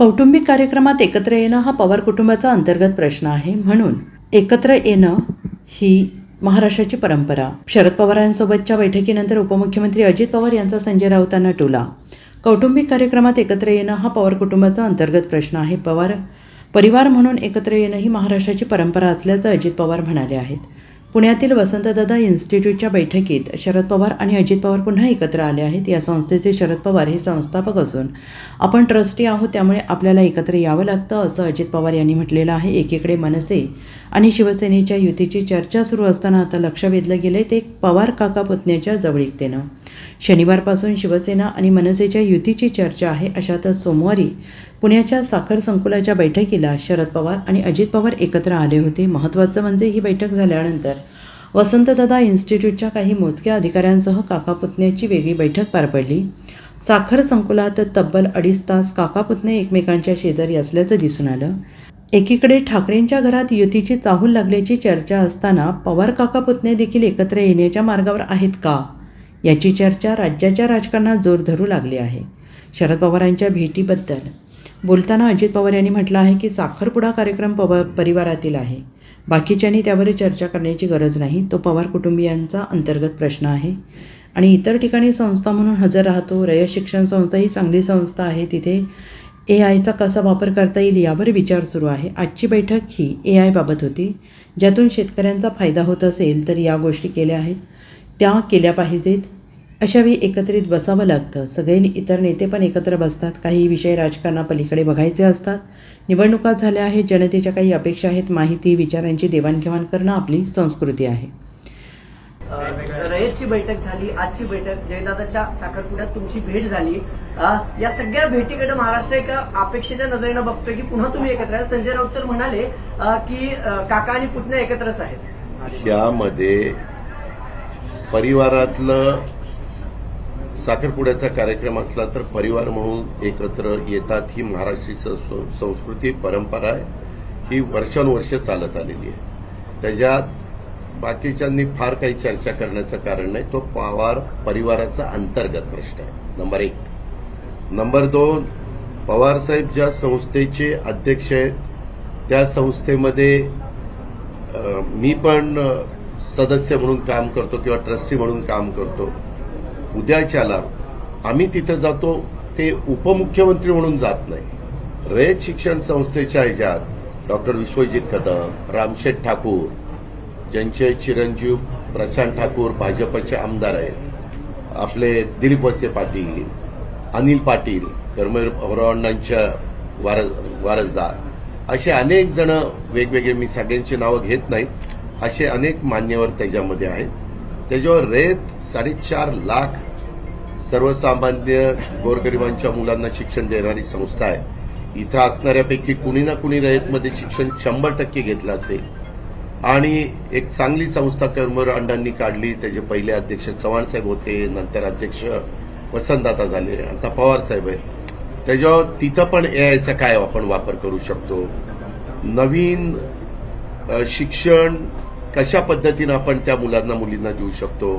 कौटुंबिक कार्यक्रमात एकत्र येणं हा पवार कुटुंबाचा अंतर्गत प्रश्न आहे. म्हणून एकत्र येणं ही महाराष्ट्राची परंपरा. शरद पवारांसोबतच्या बैठकीनंतर उपमुख्यमंत्री अजित पवार यांचा संजय राऊतांना टोला. कौटुंबिक कार्यक्रमात एकत्र येणं हा पवार कुटुंबाचा अंतर्गत प्रश्न आहे. पवार परिवार म्हणून एकत्र येणं ही महाराष्ट्राची परंपरा असल्याचं अजित पवार म्हणाले आहेत. पुण्यातील वसंतदादा इन्स्टिट्यूटच्या बैठकीत शरद पवार आणि अजित पवार पुन्हा एकत्र आले आहेत. या संस्थेचे शरद पवार हे संस्थापक असून आपण ट्रस्टी आहोत त्यामुळे आपल्याला एकत्र यावं लागतं असं अजित पवार यांनी म्हटलेलं आहे. एकीकडे मनसे आणि शिवसेनेच्या युतीची चर्चा सुरू असताना आता लक्ष वेधलं गेलं ते पवार काका पुतण्याच्या जवळीकतेनं. शनिवारपासून शिवसेना आणि मनसेच्या युतीची चर्चा आहे अशातच सोमवारी पुण्याच्या साखर संकुलाच्या बैठकीला शरद पवार आणि अजित पवार एकत्र आले होते. महत्त्वाचं म्हणजे ही बैठक झाल्यानंतर वसंतदादा इन्स्टिट्यूटच्या काही मोजक्या अधिकाऱ्यांसह काका पुतण्याची वेगळी बैठक पार पडली. साखर संकुलात तब्बल अडीच तास काका पुतणे एकमेकांच्या शेजारी असल्याचं दिसून आलं. एकीकडे ठाकरेंच्या घरात युतीची चाहूल लागल्याची चर्चा असताना पवार काका पुतणे देखील एकत्र येण्याच्या मार्गावर आहेत का? याची चर्चा राज्याच्या राजकारणात जोर धरू लागली आहे. शरद पवारांच्या भेटीबद्दल. बोलताना अजित पवार यांनी म्हटलं आहे की साखरपुडा कार्यक्रम पवार परिवारातील आहे. बाकीच्यांनी त्यावर चर्चा करण्याची गरज नाही. तो पवार कुटुंबियांचा अंतर्गत प्रश्न आहे. आणि इतर ठिकाणी संस्था म्हणून हजर राहतो. रयत शिक्षण संस्था ही चांगली संस्था आहे. तिथे ए आयचा कसा वापर करता येईल यावर विचार सुरू आहे. आजची बैठक ही ए आयबाबत होती. ज्यातून शेतकऱ्यांचा फायदा होत असेल तर या गोष्टी केल्या आहेत. त्या केल्या पाहिजेत. अशावेळी एकत्रित बसावं लागतं. सगळे इतर नेते पण एकत्र बसतात. काही विषय राजकारणापलीकडे बघायचे असतात. निवडणुका झाल्या आहेत. जनतेच्या काही अपेक्षा आहेत. माहिती विचारांची देवाणघेवाण करणं आपली संस्कृती आहे. रयतची बैठक झाली. आजची बैठक. जयदादाच्या साखरपुड्यात तुमची भेट झाली. या सगळ्या भेटीकडे महाराष्ट्र एका अपेक्षेच्या नजरेनं बघतोय की पुन्हा तुम्ही एकत्र संजय राऊत तर म्हणाले की काका आणि पुतण्या एकत्रच आहेत. यामध्ये परिवारातलं साखरपुड्याचा कार्यक्रम असला तर परिवार म्हणून एकत्र येतात. ही महाराष्ट्रीय संस्कृती परंपरा आहे. ही वर्षानुवर्ष चालत आलेली आहे. त्याच्यात बाकीच्यांनी फार काही चर्चा करण्याचं कारण नाही. तो पवार परिवाराचा अंतर्गत प्रश्न आहे. नंबर एक. नंबर दोन पवारसाहेब ज्या संस्थेचे अध्यक्ष आहेत त्या संस्थेमध्ये मी पण सदस्य म्हणून काम करतो किंवा ट्रस्टी म्हणून काम करतो. उद्याच्याला आम्ही तिथं जातो ते उपमुख्यमंत्री म्हणून जात नाही. रयत शिक्षण संस्थेच्या ह्याच्यात डॉक्टर विश्वजित कदम रामशेठ ठाकूर ज्यांचे चिरंजीव प्रशांत ठाकूर भाजपचे आमदार आहेत आपले दिलीप वसे पाटील अनिल पाटील कर्मवीरांच्या वारस वारसदार. असे अनेक जण वेगवेगळे मी सगळ्यांची नावं घेत नाहीत असे अनेक मान्यवर त्याच्यामध्ये आहेत. त्याच्यावर रेत साडेचार लाख सर्वसामान्य गोरगरिबांच्या मुलांना शिक्षण देणारी संस्था आहे. इथं असणाऱ्यापैकी कुणी ना कुणी रयतमध्ये शिक्षण शंभर टक्के घेतलं असेल. आणि एक चांगली संस्था कर्मर अंडांनी काढली. त्याचे पहिले अध्यक्ष चव्हाण साहेब होते नंतर अध्यक्ष वसंतदाता झाले आता पवार साहेब आहे त्याच्यावर तिथं पण ए आयचा काय आपण वापर करू शकतो? नवीन शिक्षण कशा पद्धतीनं आपण त्या मुलांना मुलींना देऊ शकतो?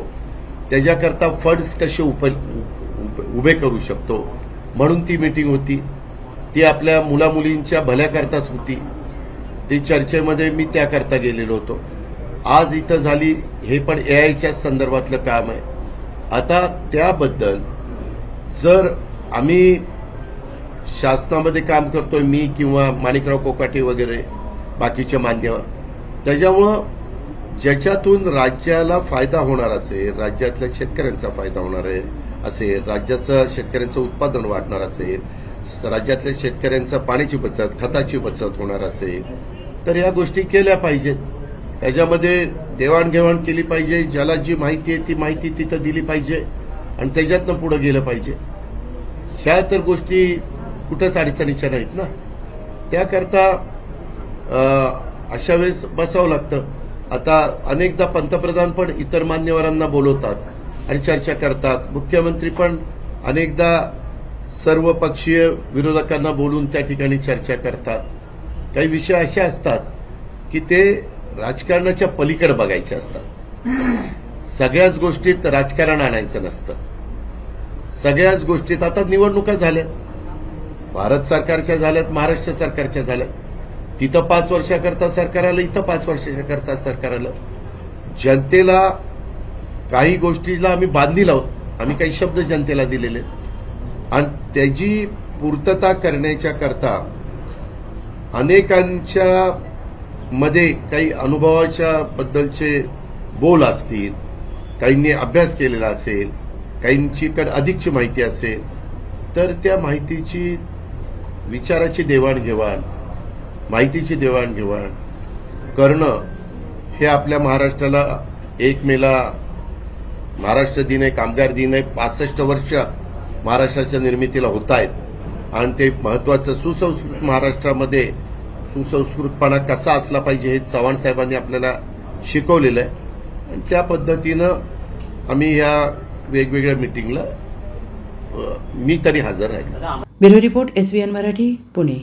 त्याच्याकरता फंड्स कसे उप उभे करू शकतो? म्हणून ती मीटिंग होती. ती आपल्या मुलामुलींच्या भल्याकरताच होती. ती चर्चेमध्ये मी त्याकरता गेलेलो होतो. आज इथं झाली हे पण ए आयच्या संदर्भातलं काम आहे. आता त्याबद्दल जर आम्ही शासनामध्ये काम करतोय मी किंवा माणिकराव कोकाटे वगैरे बाकीचे मान्यवर त्याच्यामुळं ज्याच्यातून राज्याला फायदा होणार असेल राज्यातल्या शेतकऱ्यांचा फायदा होणार आहे असेल राज्याचं शेतकऱ्यांचं उत्पादन वाढणार असेल राज्यातल्या शेतकऱ्यांचा पाण्याची बचत खताची बचत होणार असेल तर या गोष्टी केल्या पाहिजेत. त्याच्यामध्ये देवाणघेवाण केली पाहिजे ज्याला जी माहिती आहे ती माहिती तिथं दिली पाहिजे आणि त्याच्यातनं पुढे गेलं पाहिजे. ह्या तर गोष्टी कुठंच अडचणीच्या नाहीत ना. त्याकरता अशा वेळेस बसावं लागतं. आता अनेकदा पंतप्रधान पण इतर मान्यवरांना बोलवतात आणि चर्चा करतात. मुख्यमंत्री पण अनेकदा सर्व पक्षीय विरोधकांना बोलून त्या ठिकाणी चर्चा करतात. काही विषय असे असतात की ते राजकारणाच्या पलीकडे बघायचे असतात. सगळ्याच गोष्टीत राजकारण आणायचं नसतं. सगळ्याच गोष्टीत आता निवडणुका झाल्या. भारत सरकारच्या झाल्यात महाराष्ट्र सरकारच्या झाल्यात. तिथं पाच वर्षाकरता सरकार आलं इथं पाच वर्षाकरता सरकार आलं. जनतेला काही गोष्टीला आम्ही बांधील आहोत. आम्ही काही शब्द जनतेला दिलेले आणि त्याची पूर्तता करण्याच्या करता अनेकांच्या मध्ये काही अनुभवाच्या बद्दलचे बोल असतील काहींनी अभ्यास केलेला असेल काहींचीकडे अधिकची माहिती असेल तर त्या माहितीची विचाराची देवाणघेवाण माहितीची देवाणघेवाण करणं हे आपल्या महाराष्ट्राला एक मेला महाराष्ट्र दिन आहे कामगार दिन आहे पासष्ट वर्ष महाराष्ट्राच्या निर्मितीला होत आहेत आणि ते महत्वाचं सुसंस्कृत महाराष्ट्रामध्ये सुसंस्कृतपणा कसा असला पाहिजे हे चव्हाण साहेबांनी आपल्याला शिकवलेलं आहे. आणि त्या पद्धतीनं आम्ही ह्या वेगवेगळ्या मिटिंगला मी तरी हजर राहिलो bureau report SBN Marathi Pune.